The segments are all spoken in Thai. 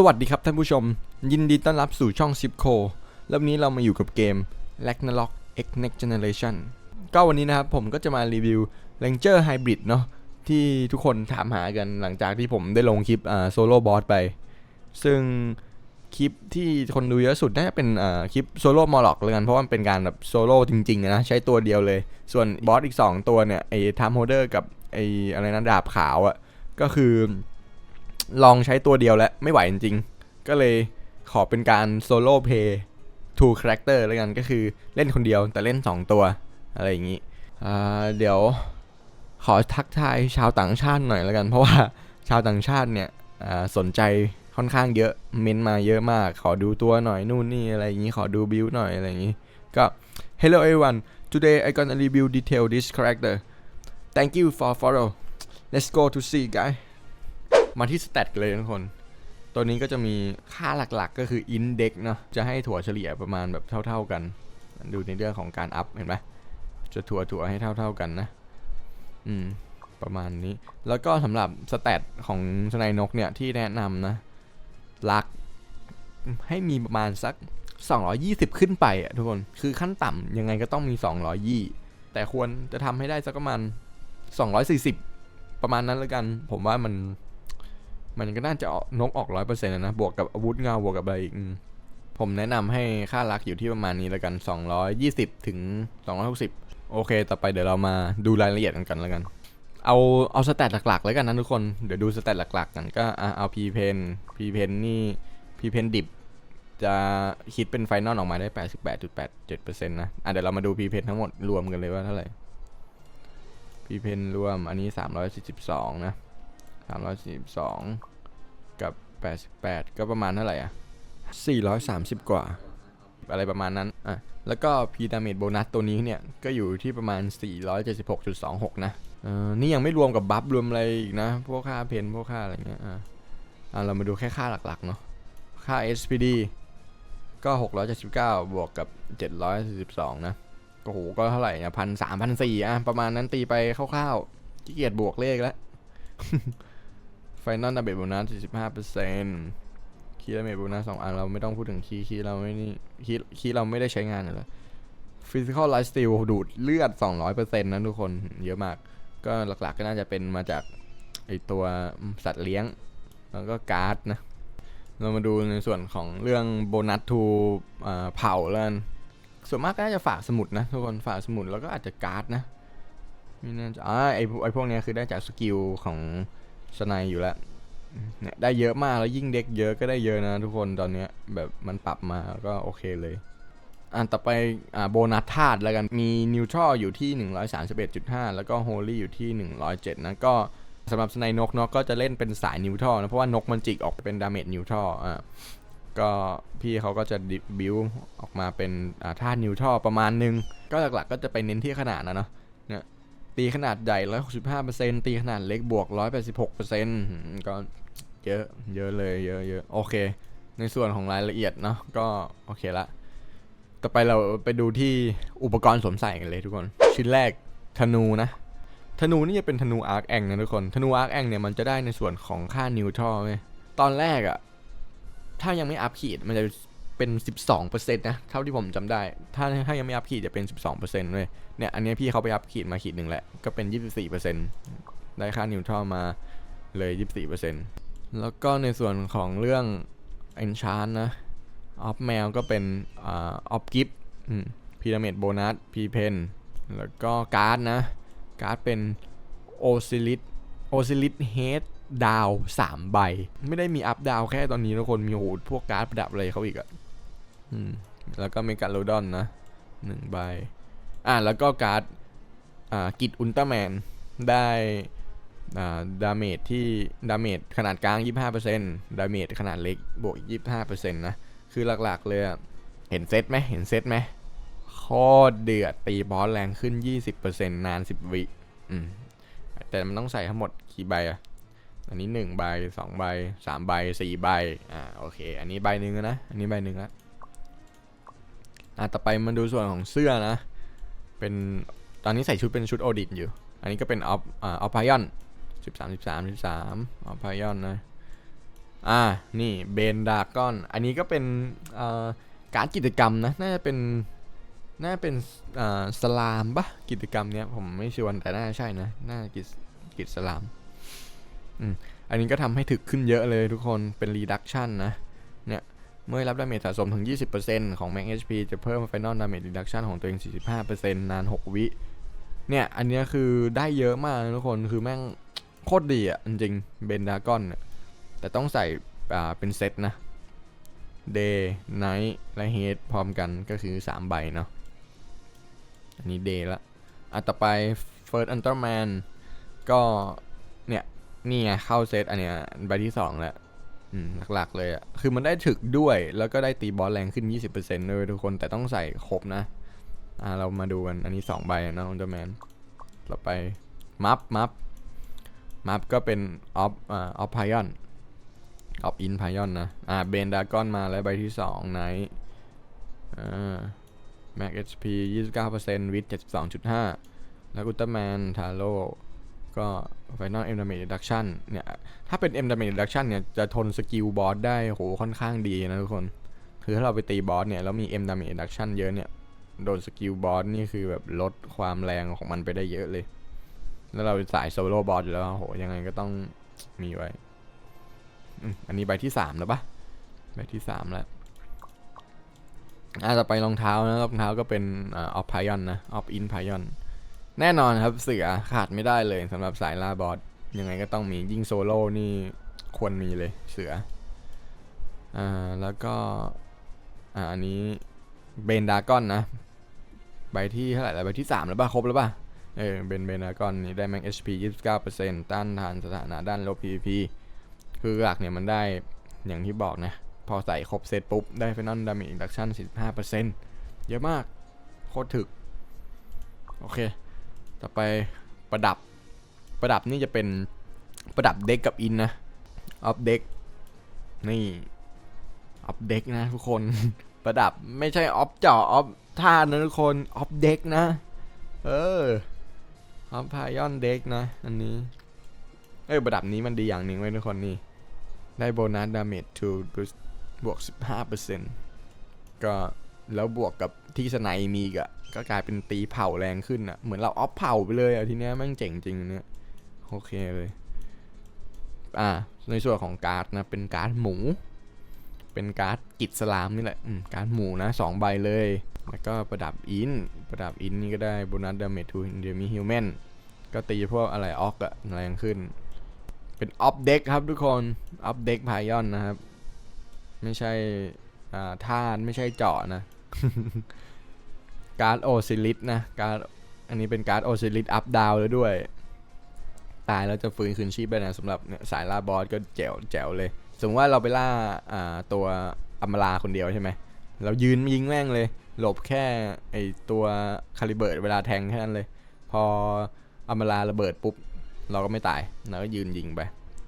สวัสดีครับท่านผู้ชม ยินดีต้อนรับสู่ช่อง Zip c o แล้ววันนี้เรามาอยู่กับเกม Ragnarok X Next Generation ก็วันนี้นะครับผมก็จะมารีวิว Ranger Hybrid เนาะที่ทุกคนถามหากันหลังจากที่ผมได้ลงคลิปอ่าโซโล่บอสไป ซึ่งคลิปที่คนดูเยอะสุดน่าจะเป็นอ่าคลิปโซโล่มอลล็อกเลยกันเพราะว่ามันเป็นการแบบโซโล่จริงๆนะใช้ตัวเดียวเลย ส่วนบอสอีก 2 ตัวเนี่ยไอ้ทามโฮเดอร์กับไอ้อะไรนะดาบขาวอะก็คือ ลองใช้ตัวเดียวแล้วไม่ไหวจริงๆ ก็เลยขอเป็นการโซโล่เพย์ two character แล้วกันก็คือเล่นคนเดียวแต่เล่น 2 ตัว อะไรอย่างนี้เดี๋ยวขอทักทายชาวต่างชาติหน่อยแล้วกัน เพราะว่าชาวต่างชาติเนี่ยสนใจค่อนข้างเยอะเม้นมาเยอะมาก ขอดูตัวหน่อยนู่นนี่อะไรอย่างนี้ขอดูบิวหน่อยอะไรอย่างนี้ก็ hello everyone today I gonna review detail this character thank you for follow let's go to see guys มาที่สเตตกันเลยทุกคน ตัวนี้ก็จะมีค่าหลักๆ ก็คือ index เนาะ จะให้ถั่วเฉลี่ยประมาณแบบเท่า ๆกัน ดูในเรื่องของการอัพเห็นไหมจะถั่วถั่วให้เท่า ๆกันนะ อืม ประมาณนี้ แล้วก็สำหรับสเตตของสไนนกเนี่ยที่แนะนำนะ ลัก ให้มีประมาณสัก 220 ขึ้นไปอะทุกคน คือขั้นต่ำยังไงก็ต้องมี 220 แต่ควรจะทำให้ได้สักประมาณ240 ประมาณนั้นแล้วกัน ผมว่ามัน มันก็น่าจะออกนกออกร้อยเปอร์เซ็นต์นะบวกกับอาวุธเงาบวกกับอะไรอีกผมแนะนำให้ค่ารักอยู่ที่ประมาณนี้แล้วกัน 220 ถึง 260 โอเค ต่อไปเดี๋ยวเรามาดูรายละเอียดกันกันแล้วกัน เอาเอาสแตทหลักๆแล้วกันนะทุกคน เดี๋ยวดูสแตทหลักๆกันก็เอา P pen P pen นี่ P pen ดิบจะคิดเป็นไฟนอลออกมาได้ 88.87%นะอะเดี๋ยวเรามาดู P pen ทั้งหมดรวมกันเลยว่าเท่าไหร่ P pen รวมอันนี้ 342 นะ 342กับ88ก็ประมาณเท่าไหร่อะ430กว่า อะไรประมาณนั้นอะแล้วก็พีดาเมจโบนัสตัวนี้เนี่ย ก็อยู่ที่ประมาณ 476.26 นะเออนี่ยังไม่รวมกับบัฟรวมอะไรอีกนะ พวกค่าเพนพวกค่าอะไรเงี้ย อะอะเรามาดูแค่ค่าหลักๆเนาะ ค่า SPD ก็ 679 บวกกับ 742 นะ โอ้โห ก็เท่าไหร่อะพันสามพันสี่อะ ประมาณนั้นตีไปคร่าวๆขี้เกียจบวกเลขแล้วไฟ นอลดับเบิลโบนัส45เปอร์เซ็นต์คีย์ดับเบิลโบนัสสองอันเราไม่ต้องพูดถึงคีย์คีย์เราไม่นี่คีย์คีย์เราไม่ได้ใช้งานเลยฟิสิกอลไลฟ์สติลดูดเลือด 200เปอร์เซ็นต์นะทุกคนเยอะมาก ก็หลักๆก็น่าจะเป็นมาจากไอตัวสัตว์เลี้ยง แล้วก็การ์ดนะ เรามาดูในส่วนของเรื่องโบนัสทูเผาแล้วนส่วนมากก็น่าจะฝากสมุดนะ ทุกคนฝากสมุดแล้วก็อาจจะการ์ดนะไม่น่าจะอ่าไอไอพวกเนี้ยคือได้จากสกิลของ สไนอยู่แล้วเนี่ยได้เยอะมากแล้วยิ่งเด็กเยอะก็ได้เยอะนะทุกคนตอนเนี้ยแบบมันปรับมาก็โอเคเลยอันต่อไปอ่าโบนัสธาตุแล้วกันมีนิวทรัลอยู่ที่ 131.5 แล้วก็โฮลี่อยู่ที่ 107 นะก็สำหรับสไนนกเนาะก็จะเล่นเป็นสายนิวทรัลนะ เพราะว่านกมันจิกออกเป็นดาเมจนิวทรัลอ่าก็พี่เขาก็จะบิวออกมาเป็นอ่าธาตุนิวทรัลประมาณนึง ก็หลักๆก็จะไปเน้นที่ขนาดนะเนาะ ตีขนาดใหญ่ 165%ตีขนาดเล็กบวก 186%ก็เยอะเยอะเลยเยอะเยอะโอเค ในส่วนของรายละเอียดเนาะก็โอเคละ ต่อไปเราไปดูที่อุปกรณ์สวมใส่กันเลยทุกคน ชิ้นแรกธนูนะธนูนี่จะเป็นธนูอาร์คแองนะทุกคน ธนูอาร์คแองเนี่ยมันจะได้ในส่วนของค่านิวทรัลไหมตอนแรกอะถ้ายังไม่อัพขีดมันจะ เป็น 12%นะ เท่าที่ผมจำได้ ถ้าถ้ายังไม่อัพขีดจะเป็น 12%เลยเนี่ยอันนี้พี่เขาไปอัพขีดมาขีดหนึ่งแหละ ก็เป็น 24%ได้ค่านิวทรัลมาเลย 24%แล้วก็ในส่วนของเรื่อง enchant นะออฟแมวก็เป็นอ่าออฟกิฟพีระมิดโบนัสพีเพนแล้วก็การ์ดนะ การ์ดเป็นโอซิลิสโอซิลิสเฮดดาวสามใบ ไม่ได้มีอัพดาวแค่ตอนนี้ทุกคนมีโหดพวกการ์ดประดับอะไรเขาอีกอะ อืมแล้วก็เมกาโลดอนนะหนึ่งใบ อ่าแล้วก็การ์ดอ่ากิดอุลตร้าแมนได้อ่าดาเมจที่ดาเมจขนาดกลาง 25%ดาเมจขนาดเล็กบวก 25%นะคือหลักๆเลยเห็นเซตไหมเห็นเซตไหมโคตรเดือดตีบอสแรงขึ้น 20%นาน 10 วิอืมแต่มันต้องใส่ทั้งหมดกี่ใบอะอันนี้หนึ่งใบสองใบสามใบสี่ใบอ่าโอเค อันนี้ใบหนึ่งแล้วนะ อันนี้ใบหนึ่งแล้ว อะต่อไปมาดูส่วนของเสื้อนะ เป็นตอนนี้ใส่ชุดเป็นชุดโอดินอยู่ อันนี้ก็เป็นออฟอ่าออฟพายอนสิบสามสิบสามสิบสามออฟพายอนนะ อ่า นี่เบนดากอน อันนี้ก็เป็นอ่อการกิจกรรมนะ น่าจะเป็น น่าจะเป็นอ่าสลามปะกิจกรรมเนี้ยผมไม่ชัวร์แต่น่าจะใช่นะ น่ากิจกิจสลาม อืม อันนี้ก็ทำให้ถึกขึ้นเยอะเลยทุกคน เป็น reduction นะ เมื่อรับดาเมจสะสมถึง 20%ของ max HP จะเพิ่ม final damage reduction ของตัวเอง 45%นาน 6 วิ เนี่ย อันนี้คือได้เยอะมากทุกคน คือแม่งโคตรดีอะ จริงเบนดากอนเนี่ยแต่ต้องใส่อ่าเป็นเซตนะ Day Night และ Head พร้อมกันก็คือ 3 ใบเนาะ อันนี้ Day ละอะต่อไป First Underman ก็เนี่ย นี่ไงเข้าเซตอันเนี้ยใบที่ 2 แล้ว หลักๆเลยอะ คือมันได้ถึกด้วย แล้วก็ได้ตีบอสแรงขึ้น 20%ด้วยทุกคน แต่ต้องใส่ครบนะ อ่า เรามาดูกัน อันนี้ 2 ใบอะเนาะ Underman ต่อไป มัฟ มัฟ มัฟก็เป็นออฟอ่าออฟพายอนออฟอินพายอนนะ อ่า เบนดากอนมาแล้วใบที่2ไนท์อ่าแม็ก HP 29%วิท72.5แล้วกุตเตอร์แมนทาโร่ ก็ Final M Damage Reduction เนี่ย ถ้าเป็น M Damage Reduction เนี่ย จะทนสกิลบอสได้โหค่อนข้างดีนะทุกคน คือถ้าเราไปตีบอสเนี่ย แล้วมี M Damage Reduction เยอะเนี่ย โดนสกิลบอสนี่คือแบบลดความแรงของมันไปได้เยอะเลย แล้วเราเป็นสายโซโล่บอสอยู่แล้วโหยังไงก็ต้องมีไว้ อันนี้ใบที่สามแล้วปะใบที่สามแล้วอาต่อไปรองเท้านะรองเท้าก็เป็นออฟไพยอนนะออฟอินไพยอน แน่นอนครับเสือขาดไม่ได้เลยสำหรับสายล่าบอสยังไงก็ต้องมียิ่งโซโล่นี่ควรมีเลยเสืออ่าแล้วก็อ่าอันนี้เบนดากอนนะใบที่เท่าไหร่แล้วใบที่สามแล้วป่ะครบแล้วป่ะเออเบนเบนดากอนนี่ได้แม็ก HP 29%ต้านทานสถานะด้านลบ PVP คือหลักเนี่ยมันได้อย่างที่บอกนะ พอใส่ครบเซตปุ๊บ ได้ Final Damage Reduction 45%เยอะมาก โคตรถึก โอเค ต่อไปประดับประดับนี่จะเป็นประดับเด็กกับอินนะออฟเด็กนี่ออฟเด็กนะทุกคนประดับไม่ใช่ออฟจ่อออฟท่านะทุกคนออฟเด็กนะ เออออฟพายอนเด็กนะ อันนี้ เออประดับนี้มันดีอย่างหนึ่งไว้ทุกคนนี่ ได้โบนัสดาเมจ to บวก 15%ก็แล้วบวกกับ ที่สไนมีกอะก็กลายเป็นตีเผาแรงขึ้นอะเหมือนเราออฟเผาไปเลยอะทีเนี้ยแม่งเจ๋งจริงเนี้ยโอเคเลยอ่าในส่วนของการ์ดนะเป็นการ์ดหมู เป็นการ์ดกิจสลามนี่แหละการ์ดหมูนะสองใบเลย แล้วก็ประดับอินประดับอินนี่ก็ได้โบนัสดาเมจ to enemy human ก็ตีพวกอะไรออกอะแรงขึ้น เป็นออฟเด็กครับทุกคนออฟเด็กพายอนนะครับ ไม่ใช่อ่าท่านไม่ใช่เจาะนะ การ์ดโอซิลิสนะการ์ดอันนี้เป็นการ์ดโอซิลิสอัพดาวแล้วด้วย ตายแล้วจะฟื้นคืนชีพได้นะสำหรับสายล่าบอสก็แจ๋วแจ๋วเลย สมมติว่าเราไปล่าอ่าตัวอัมราคนเดียวใช่ไหมเรายืนยิงแม่งเลย หลบแค่ไอตัวคาลิเบิร์ตเวลาแทงแค่นั้นเลย พออัมราระเบิดปุ๊บ เราก็ไม่ตายเราก็ยืนยิงไป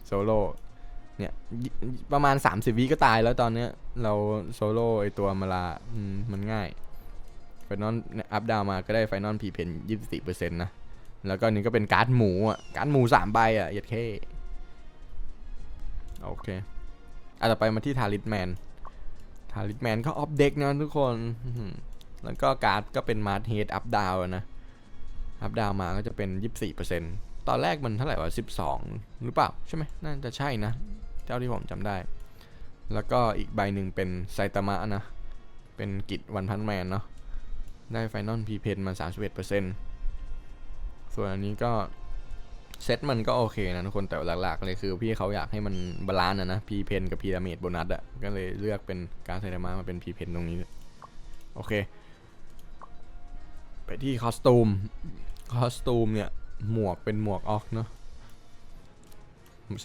โซโล่ เนี่ยประมาณ 30วิก็ตายแล้วตอนเนี้ยเราโซโล่ไอตัวมาลาอืมมันง่ายไฟนอลอัพดาวมาก็ได้ไฟนอลพีเพนยี่สิบสี่เปอร์เซ็นต์นะ แล้วก็นี่ก็เป็นการ์ดหมูอะ การ์ดหมูสามใบอะยัดเข้โอเคอะต่อไปมาที่ทาริสแมน ทาริสแมนก็ออฟเด็กนะทุกคน แล้วก็การ์ดก็เป็นมาร์ทเฮดอัพดาวนะ อัพดาวมาก็จะเป็นยี่สิบสี่เปอร์เซ็นต์ตอนแรกมันเท่าไหร่วะสิบสองหรือเปล่า ใช่ไหมน่าจะใช่นะ เจ้าที่ผมจำได้ แล้วก็อีกใบหนึ่งเป็นไซตามะนะ เป็นกิจวันพันแมนเนาะ ได้ไฟนอลพีเพนมา 31%ส่วนอันนี้ก็เซตมันก็โอเคนะทุกคนแต่หลักๆเลยคือพี่เขาอยากให้มันบาลานซ์นะนะพีเพนกับพีรามิดโบนัสอะก็เลยเลือกเป็นการไซตามะมาเป็นพีเพนตรงนี้ โอเค ไปที่คอสตูม คอสตูมเนี่ยหมวกเป็นหมวกออกเนาะ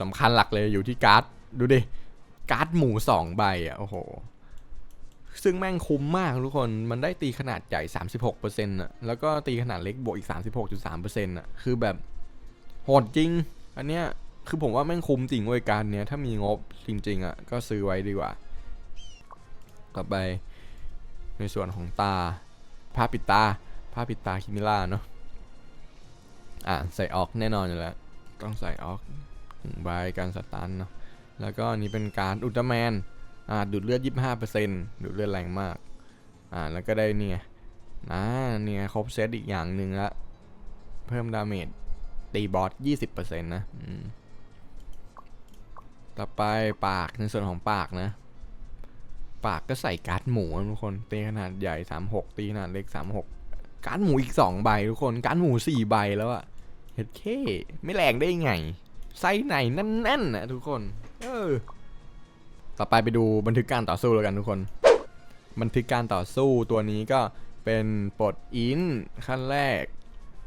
สำคัญหลักเลยอยู่ที่การ์ด ดูดิ การ์ดหมูสองใบอะ โอ้โห ซึ่งแม่งคุ้มมากทุกคนมันได้ตีขนาดใหญ่ 36%อะ แล้วก็ตีขนาดเล็กบวกอีก 36.3%อะ คือแบบโหดจริง อันเนี้ยคือผมว่าแม่งคุ้มจริงเว้ยการเนี้ยถ้ามีงบจริง ๆ อะ ก็ซื้อไว้ดีกว่าต่อไปในส่วนของตาผ้าปิดตาผ้าปิดตาคิมิล่าเนาะอะใส่ออกแน่นอนอยู่แล้ว ต้องใส่ออก ใบการสตันเนาะแล้วก็นี้เป็นการอุลตร้าแมนอ่าดูดเลือด 25%ดูดเลือดแรงมากอ่าแล้วก็ได้เนี่ยนะเนี่ยครบเซตอีกอย่างหนึ่งละเพิ่มดาเมจตีบอส 20%นะอืมต่อไปปากในส่วนของปากนะ ปากก็ใส่การ์ดหมูทุกคนตีขนาดใหญ่ 36 ตีขนาดเล็ก 36 การ์ดหมูอีก 2 ใบทุกคนการ์ดหมู 4 ใบแล้วอะเฮ็ดเคไม่แรงได้ไง ไซส้ไหนแน่นๆนะทุกคน เออ ต่อไปไปดูบันทึกการต่อสู้แล้วกันทุกคน บันทึกการต่อสู้ตัวนี้ก็เป็นปลดอินขั้นแรก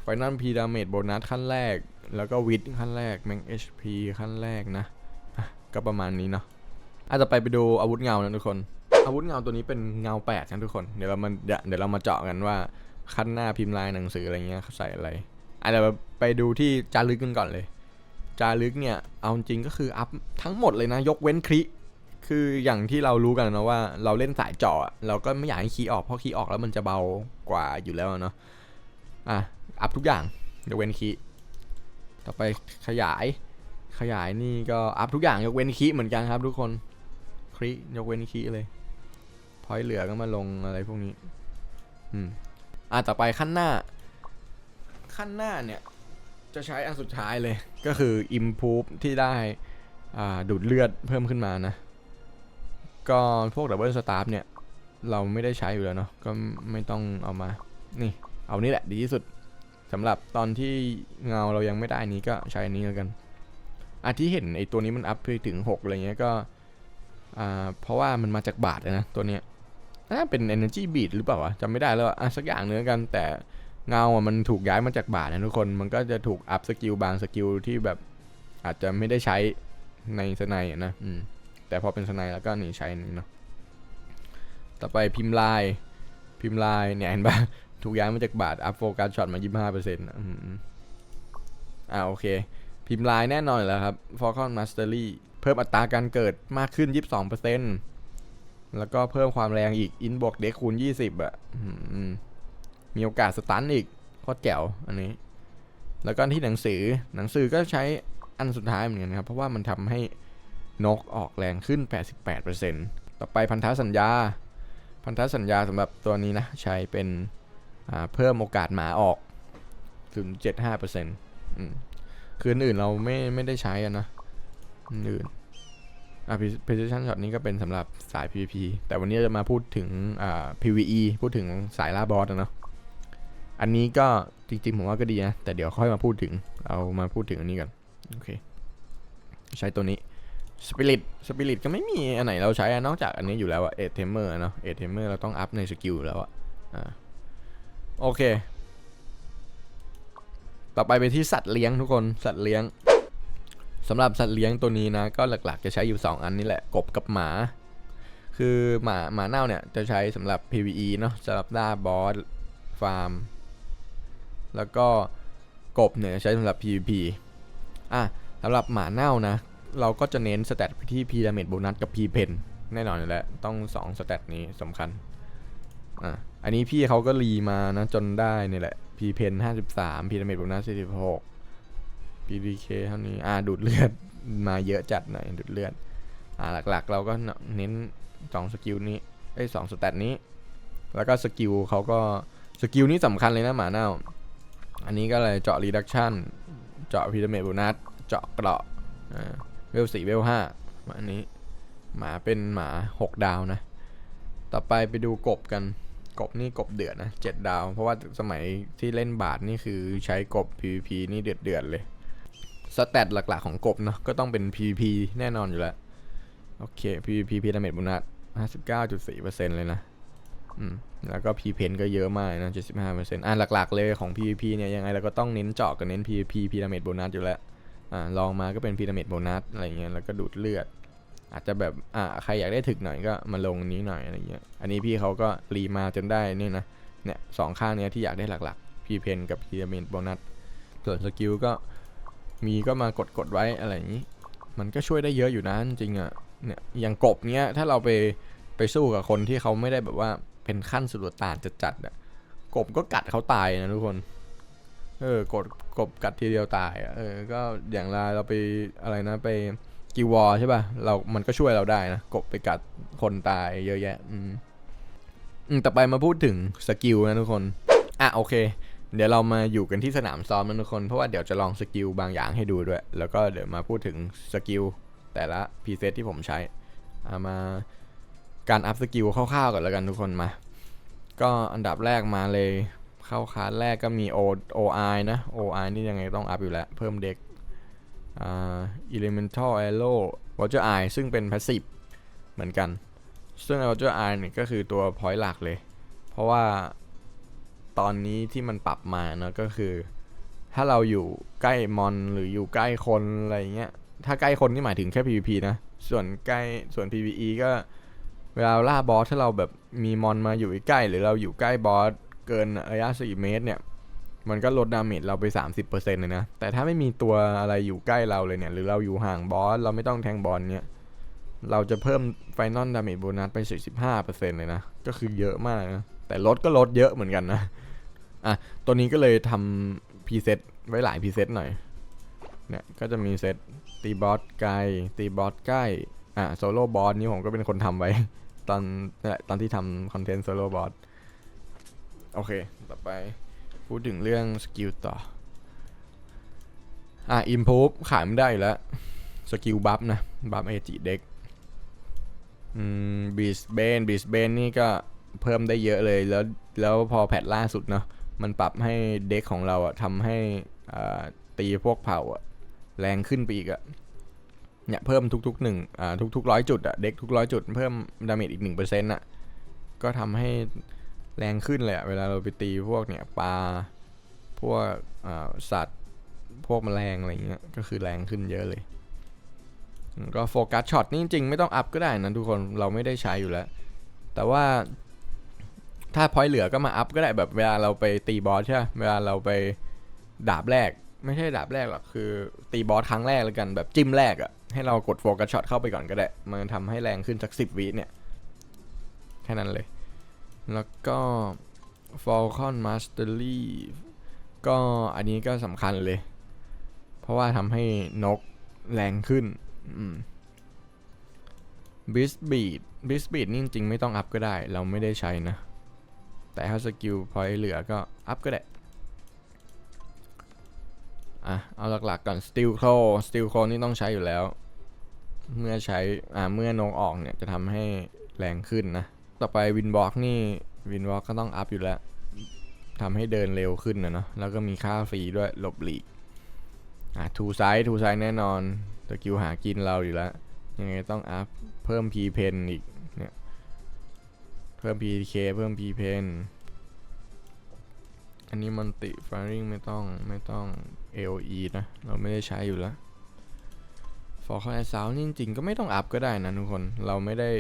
ไฟนอลพีดาเมจโบนัสขั้นแรก แล้วก็วิทขั้นแรกแมงเอชพีขั้นแรกนะ ก็ประมาณนี้เนาะอาจจะไปไปดูอาวุธเงานะทุกคน อาวุธเงาตัวนี้เป็นเงาแปดนะทุกคน เดี๋ยวเรามาเดี๋ยวเดี๋ยวเรามาเจาะกันว่าขั้นหน้าพิมพ์ลายหนังสืออะไรเงี้ยใส่อะไรอาจจะไปดูที่จารึกกันก่อนเลย จารึกเนี่ย เอาจริงก็คืออัพทั้งหมดเลยนะ ยกเว้นคลิคืออย่างที่เรารู้กันนะว่าเราเล่นสายเจาะอเราก็ไม่อยากให้คีออกเพราะคีออกแล้วมันจะเบากว่าอยู่แล้วเนาะอะอัพทุกอย่างยกเว้นคีต่อไปขยาย ขยายนี่ก็อัพทุกอย่างยกเว้นคีเหมือนกันครับ ทุกคนคลิยกเว้นคีเลยพอยเหลือก็มาลงอะไรพวกนี้ อืมอะต่อไปขั้นหน้า ขั้นหน้าเนี่ย จะใช้อันสุดท้ายเลย ก็คือ improve ที่ได้ดูดเลือดเพิ่มขึ้นมานะ ก็พวกดับเบิลสตาร์เนี่ย เราไม่ได้ใช้อยู่แล้วเนาะก็ไม่ต้องเอามา นี่ เอานี่แหละดีที่สุดสำหรับตอนที่เงาเรายังไม่ได้นี้ก็ใช้อันนี้แล้วกันอะที่เห็นไอ้ตัวนี้มันอัพไปถึง 6 อะไรเงี้ยก็เพราะว่ามันมาจากบาทเลยนะตัวเนี้ยน่าเป็น energy beat หรือเปล่าวะจำไม่ได้แล้วอะสักอย่างเนื้อกันแต่ เงาอะมันถูกย้ายมาจากบาทนะทุกคนมันก็จะถูกอัพสกิลบางสกิลที่แบบอาจจะไม่ได้ใช้ในสไนด์นะอืมแต่พอเป็นสไนด์แล้วก็นี่ใช้นี่เนาะต่อไปพิมพ์ลายพิมพ์ลายเนี่ยเห็นปะถูกย้ายมาจากบาทอัพโฟกัสช็อตมา 25เปอร์เซ็นต์อ่าโอเค พิมพ์ลายแน่นอนแล้วครับ Falcon Mastery เพิ่มอัตราการเกิดมากขึ้น 22เปอร์เซ็นต์แล้วก็เพิ่มความแรงอีก อินบวกเด็กคูณ 20 อะอื มีโอกาสสตันอีกโคตรแจ๋วอันนี้ แล้วก็ที่หนังสือหนังสือก็ใช้อันสุดท้ายเหมือนกันครับ เพราะว่ามันทำให้นกออกแรงขึ้น 88%ต่อไปพันธสัญญา พันธสัญญาสำหรับตัวนี้นะ ใช้เป็นเพิ่มโอกาสหมาออกถึง 75%อืมคืออื่นเราไม่ไม่ได้ใช้อะนะอื่นอ่า precision shot นี้ก็เป็นสำหรับสาย PVP แต่วันนี้จะมาพูดถึงอ่า PVE พูดถึงสายล่าบอสนะเนาะ อันนี้ก็จริงๆผมว่าก็ดีนะ แต่เดี๋ยวค่อยมาพูดถึง เอามาพูดถึงอันนี้กันโอเค ใช้ตัวนี้สปิริตสปิริตก็ไม่มีอันไหนเราใช้อะนอกจากอันนี้อยู่แล้วอะเอทเทมเมอร์เนาะเอทเทมเมอร์เราต้องอัพในสกิลอยู่แล้วอะอ่าโอเค ต่อไปเป็นที่สัตว์เลี้ยงทุกคนสัตว์เลี้ยงสำหรับสัตว์เลี้ยงตัวนี้นะ ก็หลักๆจะใช้อยู่ 2 อันนี้แหละ กบกับหมา คือหมาหมาเน่าเนี่ยจะใช้สำหรับ PVE เนาะสำหรับล่าบอสฟาร์ม แล้วก็กบเนี่ยใช้สำหรับ PVP อะสำหรับหมาเน่านะ เราก็จะเน้นสเตตไปที่พีดาเมจโบนัสกับพีเพนแน่นอนอยู่แล้วต้อง2สเตตนี้สำคัญอะอันนี้พี่เขาก็รีมานะจนได้นี่แหละพีเพน53พีดาเมจโบนัส46 PDK เท่านี้อ่าดูดเลือดมาเยอะจัดหน่อยดูดเลือดอ่าหลักๆ เราก็เน้น2สกิลนี้ไอ้สองสเตตนี้ แล้วก็สกิลเขาก็สกิลนี้สำคัญเลยนะหมาเน่า อันนี้ก็เลยเจาะรีดักชันเจาะพีดาเมจโบนัส เจาะเกราะอ่าเวลสี่เวลห้าอันนี้ หมาเป็นหมาหกดาวนะ ต่อไปไปดูกบกัน กบนี่กบเดือดนะเจ็ดดาว เพราะว่าสมัยที่เล่นบาทนี่คือใช้กบ PVP นี่เดือดเดือดเลย สแตทหลักๆของกบเนาะก็ต้องเป็น PVP แน่นอนอยู่แล้ว โอเค PVP พีดาเมจโบนัส59.4%เลยนะ แล้วก็ P เพนก็เยอะมากนะ75%อะหลักๆเลยของ PVP เนี่ยยังไงเราก็ต้องเน้นเจาะกับเน้น PVP พีดาเมจโบนัสอยู่แล้วอ่าลองมาก็เป็นพีระมิดโบนัสอะไรเงี้ยแล้วก็ดูดเลือด อาจจะแบบอ่าใครอยากได้ถึกหน่อยก็มาลงนี้หน่อยอะไรเงี้ยอันนี้พี่เขาก็รีมาจนได้นี่นะเนี่ยสองข้างเนี้ยที่อยากได้หลักๆพีเพนกับพีระมิดโบนัสส่วนสกิลก็มีก็มากดกดไว้อะไรอย่างนี้ มันก็ช่วยได้เยอะอยู่นะจริงๆอะเนี่ยอย่างกบเนี้ยถ้าเราไปไปสู้กับคนที่เขาไม่ได้แบบว่า เป็นขั้นสุดต่านจัดๆอะกบก็กัดเขาตายนะทุกคน เออกดกบกัดทีเดียวตายอะเออ ก็อย่างเราเราไปอะไรนะไปกิวอใช่ป่ะเรา มันก็ช่วยเราได้นะ กบไปกัดคนตายเยอะแยะ อืมต่อไปมาพูดถึงสกิลนะทุกคน อะโอเค เดี๋ยวเรามาอยู่กันที่สนามซ้อมนะทุกคน เพราะว่าเดี๋ยวจะลองสกิลบางอย่างให้ดูด้วย แล้วก็เดี๋ยวมาพูดถึงสกิลแต่ละพรีเซตที่ผมใช้เอามา การอัพสกิลคร่าวๆก่อนแล้วกันทุกคนมา ก็อันดับแรกมาเลยเข้าคลาสแรกก็มี O OI นะ OI นี่ยังไงต้องอัพอยู่แล้ว เพิ่มเด็กอ่า Elemental Arrow Watcher Eye ซึ่งเป็น Passive เหมือนกัน ซึ่ง Watcher Eye เนี่ยก็คือตัว point หลักเลย เพราะว่าตอนนี้ที่มันปรับมาเนะก็คือ ถ้าเราอยู่ใกล้มอนหรืออยู่ใกล้คนอะไรเงี้ยถ้าใกล้คนนี่หมายถึงแค่ PVP นะ ส่วนใกล้ส่วน PVE ก็ เวลาล่าบอสถ้าเราแบบมีมอนมาอยู่ใกล้ หรือเราอยู่ใกล้บอสเกินระยะ4เมตรเนี่ย มันก็ลดดาเมจเราไป 30%เลยนะ แต่ถ้าไม่มีตัวอะไรอยู่ใกล้เราเลยเนี่ย หรือเราอยู่ห่างบอสเราไม่ต้องแทงบอลเนี่ย เราจะเพิ่มไฟนอลดาเมจโบนัสไป45%เลยนะ ก็คือเยอะมากนะ แต่ลดก็ลดเยอะเหมือนกันนะ อะ ตัวนี้ก็เลยทำพรีเซตไว้หลายพรีเซตหน่อย เนี่ย ก็จะมีเซตตีบอสไกล ตีบอสใกล้ อะโซโล่บอสนี่ผมก็เป็นคนทำไว้ ตอนนั่นแหละตอนที่ทำคอนเทนต์โซโล่บอสโอเค ต่อไปพูดถึงเรื่องสกิลต่อ อะอิมพูฟขายไม่ได้แล้วสกิลบัฟนะบัฟเอจิเด็กอืมบีสเบนบีสเบนนี่ก็เพิ่มได้เยอะเลยแล้วแล้วพอแพทล่าสุดเนาะมันปรับให้เด็กของเราอะทำให้อ่าตีพวกเผ่าอะแรงขึ้นไปอีกอะ เนี่ยเพิ่มทุกๆหนึ่งอ่าทุกๆร้อยจุดอะเด็กทุกร้อยจุด เพิ่มดาเมจอีกหนึ่งเปอร์เซ็นต์อะก็ทำให้แรงขึ้นเลยอะเวลาเราไปตีพวกเนี่ยปลาพวกอ่าสัตว์ พวกแมลงอะไรเงี้ยก็คือแรงขึ้นเยอะเลยก็โฟกัสช็อตนี่จริงๆ ไม่ต้องอัพก็ได้นะทุกคนเราไม่ได้ใช้อยู่แล้ว แต่ว่าถ้าพอยเหลือก็มาอัพก็ได้แบบเวลาเราไปตีบอสใช่ไหมเวลาเราไปดาบแรก ไม่ใช่ดาบแรกหรอกคือตีบอสครั้งแรกแล้วกันแบบจิ้มแรกอะ ให้เรากดโฟกัสช็อตเข้าไปก่อนก็ได้ มันทำให้แรงขึ้นสักสิบวิเนี่ย แค่นั้นเลย แล้วก็ Falcon Mastery ก็อันนี้ก็สำคัญเลย เพราะว่าทำให้นกแรงขึ้นอืม b i s b e a t b i s b e a t นี่จริงๆไม่ต้องอัพก็ได้ เราไม่ได้ใช้นะ แต่ถ้าสกิลพอยเหลือก็อัพก็ได้ อะ เอาหลักๆก่อน Steel Claw Steel Claw นี่ต้องใช้อยู่แล้ว เมื่อใช้ อ่า เมื่อนกออกเนี่ยจะทำให้แรงขึ้นนะ ต่อไป Windwalk นี่ Windwalk ก็ต้องอัพอยู่แล้วทำให้เดินเร็วขึ้นนะเนาะ แล้วก็มีค่าฟรีด้วยหลบหลีก อะทูไซด์ทูไซด์แน่นอนสกิลหากินเราอยู่แล้ว ยังไงต้องอัพเพิ่ม P pen อีก เนี่ย เพิ่ม PK เคเพิ่ม P pen อันนี้มันติ firing ไม่ต้องไม่ต้อง AOE นะ เราไม่ได้ใช้อยู่แล้ว for call and sound นี่จริงๆก็ไม่ต้องอัพก็ได้นะทุกคนเราไม่ได้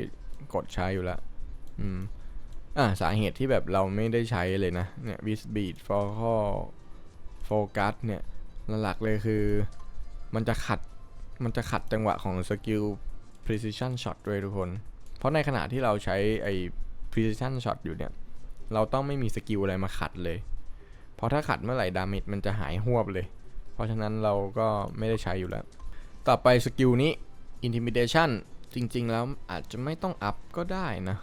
กดใช้อยู่แล้วอืมอ่าสาเหตุที่แบบเราไม่ได้ใช้เลยนะเนี่ย with beat for call focus เนี่ยหลักเลยคือมันจะขัดมันจะขัดจังหวะของสกิล precision shot ด้วยทุกคน เพราะในขณะที่เราใช้ไอ้ precision shot อยู่เนี่ย เราต้องไม่มีสกิลอะไรมาขัดเลย เพราะถ้าขัดเมื่อไหร่ดาเมจมันจะหายหวบเลย เพราะฉะนั้นเราก็ไม่ได้ใช้อยู่แล้ว ต่อไปสกิลนี้ intimidation จริงๆ แล้วอาจจะไม่ต้องอัพก็ได้นะ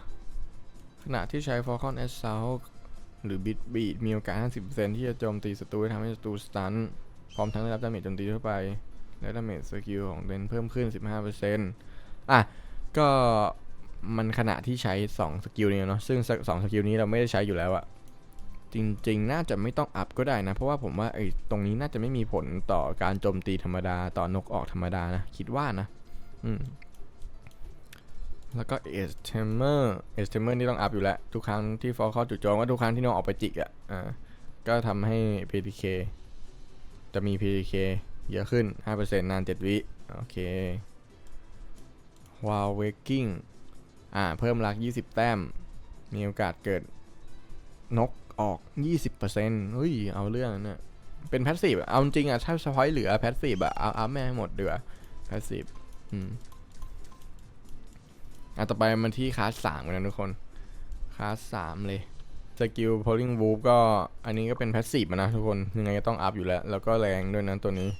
ขณะที่ใช้ Falcon Assault หรือ Bit Beat มีโอกาส 50%ที่จะโจมตีศัตรูทำให้ศัตรูสตันพร้อมทั้งได้รับดาเมจโจมตีทั่วไป และดาเมจสกิลของเดนเพิ่มขึ้น 15%อะ ก็มันขณะที่ใช้ 2 สกิลนี้เนาะซึ่งสองสกิลนี้เราไม่ได้ใช้อยู่แล้วอะ จริงๆ น่าจะไม่ต้องอัพก็ได้นะ เพราะว่าผมว่าไอ้ตรงนี้น่าจะไม่มีผลต่อการโจมตีธรรมดาต่อนกออกธรรมดานะ คิดว่านะ อืม แล้วก็เอสเทมเมอร์เอสเทมเมอร์นี่ต้องอัพอยู่แล้ว ทุกครั้งที่ฟอลคอจู่โจมว่าทุกครั้งที่นกออกไปจิกอะอ่าก็ทำให้ PTK จะมี PTK เยอะขึ้น 5%นาน 7 วิ โอเค w าว waking อ่า เพิ่มรัก 20 แต้ม มีโอกาสเกิดนก ออก 20%เฮ้ย เอาเรื่องนะเนี่ยเป็นแพสซีฟเอาจริงอะถ้าสปอยเหลือแพสซีฟอะเอาเอาแม่ให้หมดเดือแพสซีฟอืมอะต่อไปมันที่คลาสสามกันนะทุกคน คลาสสามเลยสกิล polling wolf ก็อันนี้ก็เป็นแพสซีฟนะทุกคน ยังไงก็ต้องอัพอยู่แล้ว แล้วก็แรงด้วยนะตัวนี้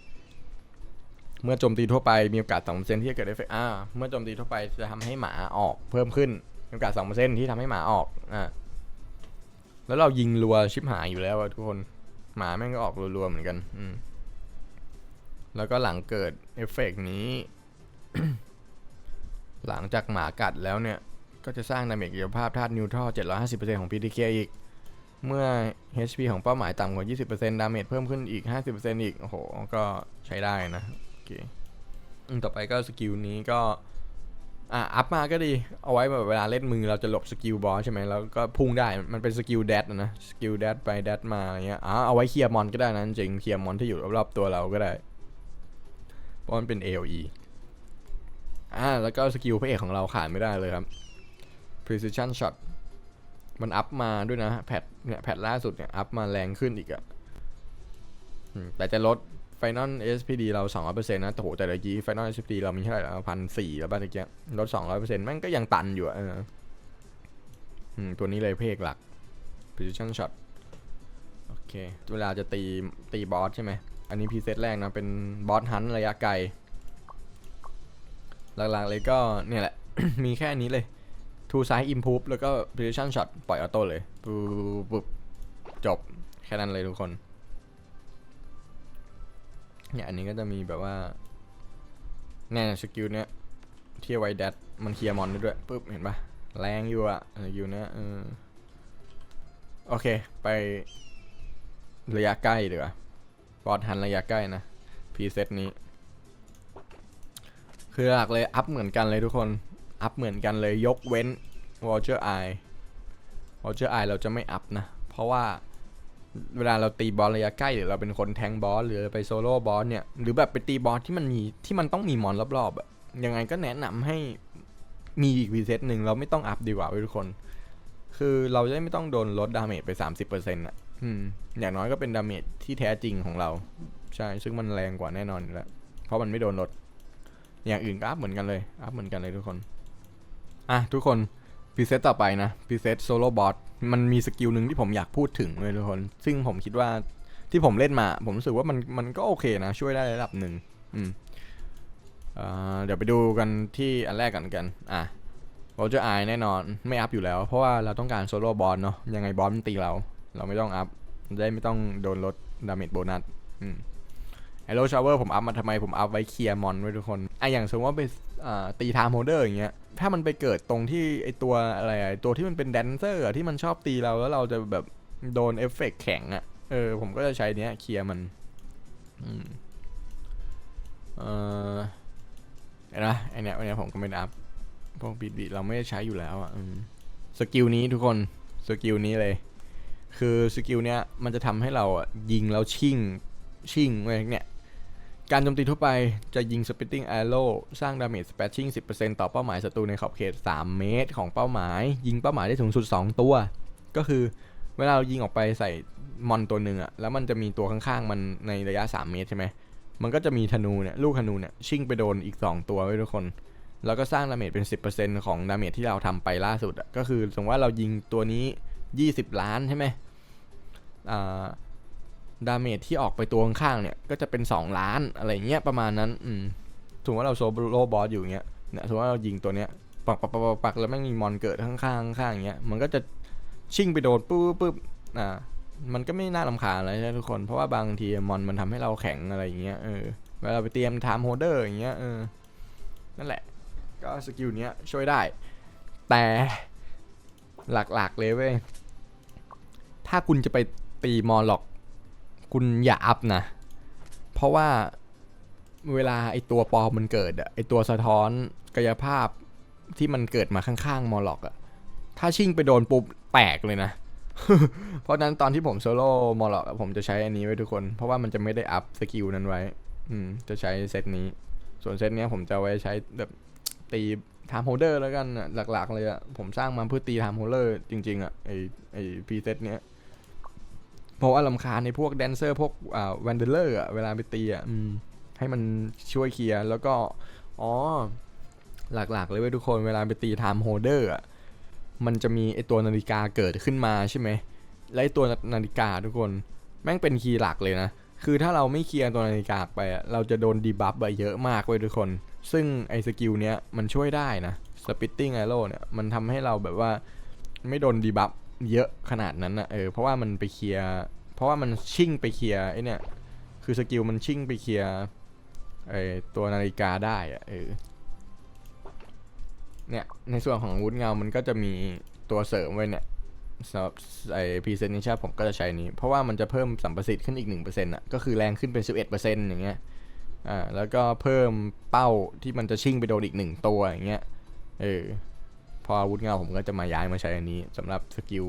เมื่อโจมตีทั่วไปมีโอกาส2%ที่จะเกิดเอฟเฟกต์อ่าเมื่อโจมตีทั่วไปจะทำให้หมาออกเพิ่มขึ้นมีโอกาส2%ที่ทำให้หมาออกอ่า แล้วเรายิงรัวชิบหายอยู่แล้วอะทุกคน หมาแม่งก็ออกรัวๆเหมือนกัน อืม แล้วก็หลังเกิดเอฟเฟกต์นี้ หลังจากหมากัดแล้วเนี่ย ก็จะสร้างดาเมจกายภาพธาตุนิวทรัล750%ของ PTK อีก เมื่อ HP ของเป้าหมายต่ำกว่า 20%ดาเมจเพิ่มขึ้นอีก 50%อีก โอ้โห ก็ใช้ได้นะ โอเคต่อไปก็สกิลนี้ก็ อะอัพมาก็ดี เอาไว้แบบเวลาเล่นมือเราจะหลบสกิลบอสใช่ไหมแล้วก็พุ่งได้ มันเป็นสกิลแดดนะ สกิลแดดไปแดดมาอย่างเงี้ย อ๋อ เอาไว้เคลียร์มอนก็ได้นะจริง เคลียร์มอนที่อยู่รอบๆตัวเราก็ได้ เพราะมันเป็น AOE อ่า แล้วก็สกิลพระเอกของเราขาดไม่ได้เลยครับ precision shot มันอัพมาด้วยนะ แพทเนี่ยแพทล่าสุดเนี่ยอัพมาแรงขึ้นอีกอะแต่จะลด Final SPD เรา 200%นะแต่โหแต่ละกี้ Final SPD เรามีเท่าไหร่แล้วพันสี่แล้วบ้างตะเกียลด200%แม่งก็ยังตันอยู่อะเอออืมตัวนี้เลยเพกหลัก precision shot โอเค เวลาจะตีตีบอสใช่ไหม อันนี้พีเซตแรกนะ เป็นบอสฮันระยะไกล หลักๆเลยก็เนี่ยแหละ มีแค่นี้เลย ทูไซ d ์อิมพูฟแล้วก็ precision shot ปล่อยออโต้เลยบปุ๊บจบ แค่นั้นเลยทุกคน เนี่ยอันนี้ก็จะมีแบบว่าแน่สกิลเนี้ยที่ไว้แดดมันเคลียร์มอนได้ด้วยปุ๊บเห็นปะแรงอยู่อะสกิลเนี้ยเออโอเค ไประยะใกล้ดีกว่าบอดหันระยะใกล้นะพรีเซตนี้ คือหลักเลย อัพเหมือนกันเลยทุกคน อัพเหมือนกันเลยยกเว้น w a l t e r Eye w a l t e r Eye เราจะไม่อัพนะ เพราะว่า เวลาเราตีบอลระยะใกล้หรือเราเป็นคนแทงบอลหรือไปโซโล่บอลเนี่ยหรือแบบไปตีบอลที่มันมีที่มันต้องมีมอนรอบๆอะยังไงก็แนะนำให้มีอีกวีเซตหนึ่งเราไม่ต้องอัพดีกว่าทุกคน คือเราจะไม่ต้องโดนลดดาเมจไป 30%อะอืมอย่างน้อยก็เป็นดาเมจที่แท้จริงของเรา ใช่ซึ่งมันแรงกว่าแน่นอนแล้ว เพราะมันไม่โดนลด อย่างอื่นก็อัพเหมือนกันเลย อัพเหมือนกันเลยทุกคน อะทุกคน พรีเซตต่อไปนะพรีเซตโซโล่บอสมันมีสกิลหนึ่งที่ผมอยากพูดถึงเลยทุกคน ซึ่งผมคิดว่าที่ผมเล่นมา ผมรู้สึกว่ามันมันก็โอเคนะ ช่วยได้ระดับหนึ่งอืมเดี๋ยวไปดูกันที่อันแรกกันกัน อะโรเจอร์ไอแน่นอนไม่อัพอยู่แล้ว เพราะว่าเราต้องการโซโล่บอสเนาะยังไงบอสมันตีเรา เราไม่ต้องอัพได้ไม่ต้องโดนลดดาเมจโบนัสอืมไอโรชาวเวอร์ผมอัพมาทำไมผมอัพไว้เคลียร์มอนไว้ทุกคนไอะอย่างสมมติว่าไปตีไทม์โฮเดอร์อย่างเงี้ย ถ้ามันไปเกิดตรงที่ไอตัวอะไรไอตัวที่มันเป็นแดนเซอร์อที่มันชอบตีเราแล้วเราจะแบบโดนเอฟเฟกต์แข็งอะเออผมก็จะใช้เนี้ยเคลียร์มันอืมเออเห็นไหมไอเนี้ยไอเนี้ยผมก็ไม่ด้อัพพวกบีดบีเราไม่ได้ใช้อยู่แล้วอะอืมสกิลนี้ทุกคนสกิลนี้เลย คือสกิลเนี้ยมันจะทำให้เราอะยิงแล้วชิ่งชิ่งเว้ยเนี่ย การโจมตีทั่วไปจะยิง Spitting Arrow สร้างดาเมจ Splashing 10%ต่อเป้าหมายศัตรูในขอบเขต 3 เมตรของเป้าหมาย ยิงเป้าหมายได้สูงสุด 2 ตัว ก็คือเวลาเรายิงออกไปใส่มอนตัวหนึ่งอะแล้วมันจะมีตัวข้างๆ มันในระยะ 3 เมตรใช่ไหมมันก็จะมีธนูเนี่ยลูกธนูเนี่ยชิ่งไปโดนอีก 2 ตัวไว้ทุกคน แล้วก็สร้างดาเมจเป็น 10%ของดาเมจที่เราทำไปล่าสุดอะก็คือสมมติว่าเรายิงตัวนี้ 20 ล้านใช่ไหมอ่า ดาเมจที่ออกไปตัวข้างๆเนี่ยก็จะเป็น 2 ล้านอะไรเงี้ยประมาณนั้นอืมถือว่าเราโซโลบอสอยู่เงี้ยเนี่ยถือว่าเรายิงตัวเนี้ยปักปักปักปักแล้วแม่งมีมอนเกิดข้างๆข้างอย่างเงี้ยมันก็จะชิ่งไปโดนปุ๊บปุ๊บอ่ามันก็ไม่น่าลำคาญอะไรใช่ไหมทุกคน เพราะว่าบางทีมอนมันทำให้เราแข็งอะไรอย่างเงี้ยเออเวลาไปเตรียมไทม์โฮเดอร์อย่างเงี้ยเออนั่นแหละ ก็สกิลเนี้ยช่วยได้ แต่หลักๆเลยเว้ยถ้าคุณจะไปตีมอนหรอก คุณอย่าอัพนะ เพราะว่าเวลาไอตัวปอมมันเกิดอะไอตัวสะท้อนกายภาพที่มันเกิดมาข้างๆมอลล็อกอะถ้าชิ่งไปโดนปุ๊บแตกเลยนะ เพราะนั้นตอนที่ผมโซโล่มอลล็อกผมจะใช้อันนี้ไว้ทุกคน เพราะว่ามันจะไม่ได้อัพสกิลนั้นไว้ อืม จะใช้เซตนี้ ส่วนเซตนี้ผมจะไว้ใช้แบบตีไทม์โฮเดอร์แล้วกันหลักๆเลยอะผมสร้างมาเพื่อตีไทม์โฮเดอร์จริงๆอะไอไอพีเซตเนี้ย เพราะว่าลำคาญในพวกแดนเซอร์พวกอ่าแวนเดลเลอร์อะเวลาไปตีอะอืมให้มันช่วยเคลียร์แล้วก็ อ๋อ หลักๆ เลยเว้ยทุกคนเวลาไปตีไทม์โฮเดอร์อะมันจะมีไอตัวนาฬิกาเกิดขึ้นมาใช่ไหมและไอตัวนาฬิกาทุกคน แม่งเป็นคีย์หลักเลยนะ คือถ้าเราไม่เคลียร์ตัวนาฬิกาไปอะเราจะโดนดีบัฟไปเยอะมากเว้ยทุกคน ซึ่งไอ้สกิลเนี้ยมันช่วยได้นะ Spitting Arrow เนี่ยมันทำให้เราแบบว่าไม่โดนดีบัฟ เยอะขนาดนั้นนะเออเพราะว่ามันไปเคลียร์เพราะว่ามันชิ่งไปเคลียร์ไอ้เนี่ยคือสกิลมันชิ่งไปเคลียร์ไอตัวนาฬิกาได้อะเออเนี่ยในส่วนของวุธเงา มันก็จะมีตัวเสริมไว้เนี่ยสำหรับไอพรีเซนต์ชาผมก็จะใช้นี้ เพราะว่ามันจะเพิ่มสัมประสิทธิ์ขึ้นอีก 1%อะก็คือแรงขึ้นเป็น 11%อย่างเงี้ยอ่าแล้วก็เพิ่มเป้าที่มันจะชิ่งไปโดนอีกหนึ่งตัวอย่างเงี้ยเออ พออาวุธเงาผมก็จะมาย้ายมาใช้อันนี้สำหรับสกิล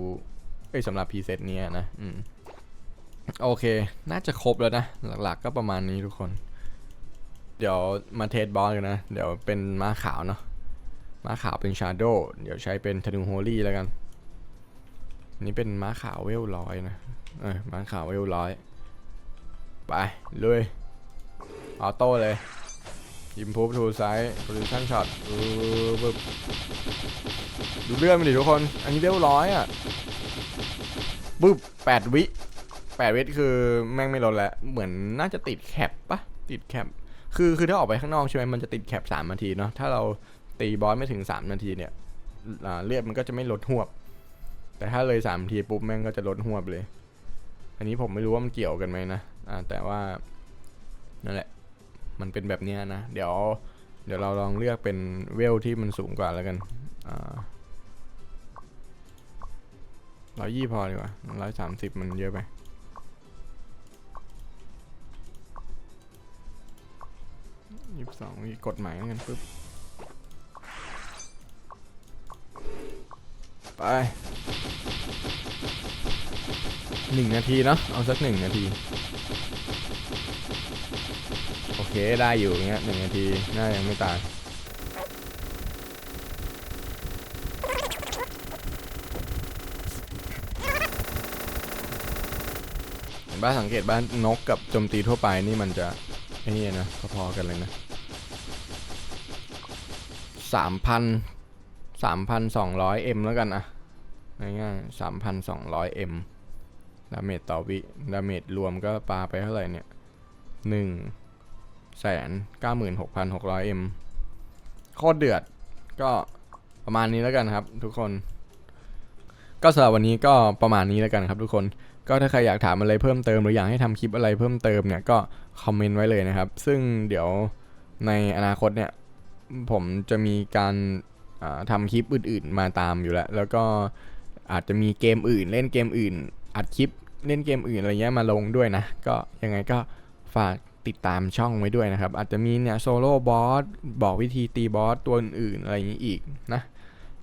เอ้ยสำหรับพรีเซตเนี้ยนะอืมโอเค น่าจะครบแล้วนะ หลักๆก็ประมาณนี้ทุกคน เดี๋ยวมาเทสบอสกันนะ เดี๋ยวเป็นม้าขาวเนาะม้าขาวเป็นชาร์โดเดี๋ยวใช้เป็นธนูโฮลี่แล้วกันนนี้เป็นม้าขาวเวลร้อยนะ เออม้าขาวเวลร้อย ไปเลยออโต้เลย ยิมพูฟทูไซส์โพซิชั่นช็อตเออบึบดูเลื่อนไปดิทุกคน อันนี้เวลร้อยอะบึบแปดวิแปดวิคือแม่งไม่ลดแล้ว เหมือนน่าจะติดแคปปะติดแคป คือคือถ้าออกไปข้างนอกใช่ไหมมันจะติดแคปสามนาทีเนาะ ถ้าเราตีบอสไม่ถึงสามนาทีเนี่ยเลือดมันก็จะไม่ลดหวบ แต่ถ้าเลยสามนาทีปุ๊บแม่งก็จะลดหวบเลย อันนี้ผมไม่รู้ว่ามันเกี่ยวกันไหมนะ อ่าแต่ว่านั่นแหละ มันเป็นแบบนี้นะ เดี๋ยว เดี๋ยวเราลองเลือกเป็นเวลที่มันสูงกว่าแล้วกันร้อยยี่พอดีกว่าร้อยสามสิบมันเยอะไปยี่สิบสองกฎหมายกันปุ๊บ ไปหนึ่งนาทีเนาะเอาสักหนึ่งนาที ได้อยู่อย่างเงี้ยหนึ่งนาทีน่ายังไม่ตายเห็นบ้านสังเกตบ้านนกกับโจมตีทั่วไปนี่มันจะไอ้นี่นะพอๆกันเลยนะสามพันสามพันสองร้อยเอ็มแล้วกันอะง่ายๆสามพันสองร้อยเอ็มดาเมจต่อวิ ดาเมจรวมก็ปาไปเท่าไหร่เนี่ยหนึ่ง แสนเก้าหมื่นหกพันหกร้อยเอ็มโคตรเดือดก็ประมาณนี้แล้วกันครับ ทุกคน ก็สำหรับวันนี้ก็ประมาณนี้แล้วกันครับทุกคนก็ถ้าใครอยากถามอะไรเพิ่มเติมหรืออยากให้ทำคลิปอะไรเพิ่มเติมเนี่ยก็คอมเมนต์ไว้เลยนะครับ ซึ่งเดี๋ยวในอนาคตเนี่ยผมจะมีการาทำคลิปอื่น ๆ มาตามอยู่แล้ว แล้วก็อาจจะมีเกมอื่น เล่นเกมอื่น อัดคลิปเล่นเกมอื่นอะไรเงี้ยมาลงด้วยนะ ก็ยังไงก็ฝาก ติดตามช่องไว้ด้วยนะครับ อาจจะมีเนี่ยโซโล่บอสบอกวิธีตีบอสตัวอื่นๆอะไรอย่างนี้อีกนะ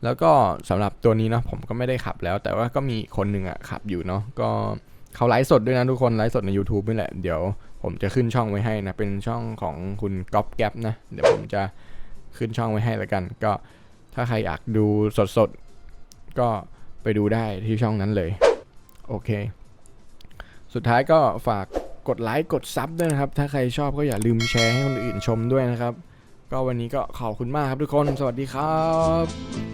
แล้วก็สำหรับตัวนี้เนาะผมก็ไม่ได้ขับแล้ว แต่ว่าก็มีคนหนึ่งอะขับอยู่เนาะก็เขาไลฟ์สดด้วยนะทุกคนไลฟ์สดใน YouTube นี่แหละ เดี๋ยวผมจะขึ้นช่องไว้ให้นะ เป็นช่องของคุณก๊อปแก๊ปนะ เดี๋ยวผมจะขึ้นช่องไว้ให้แล้วกัน ก็ถ้าใครอยากดูสดๆ ก็ไปดูได้ที่ช่องนั้นเลย โอเค สุดท้ายก็ฝาก กดไลค์กดซับด้วยนะครับ ถ้าใครชอบก็อย่าลืมแชร์ให้คนอื่นชมด้วยนะครับ ก็วันนี้ก็ขอบคุณมากครับทุกคน สวัสดีครับ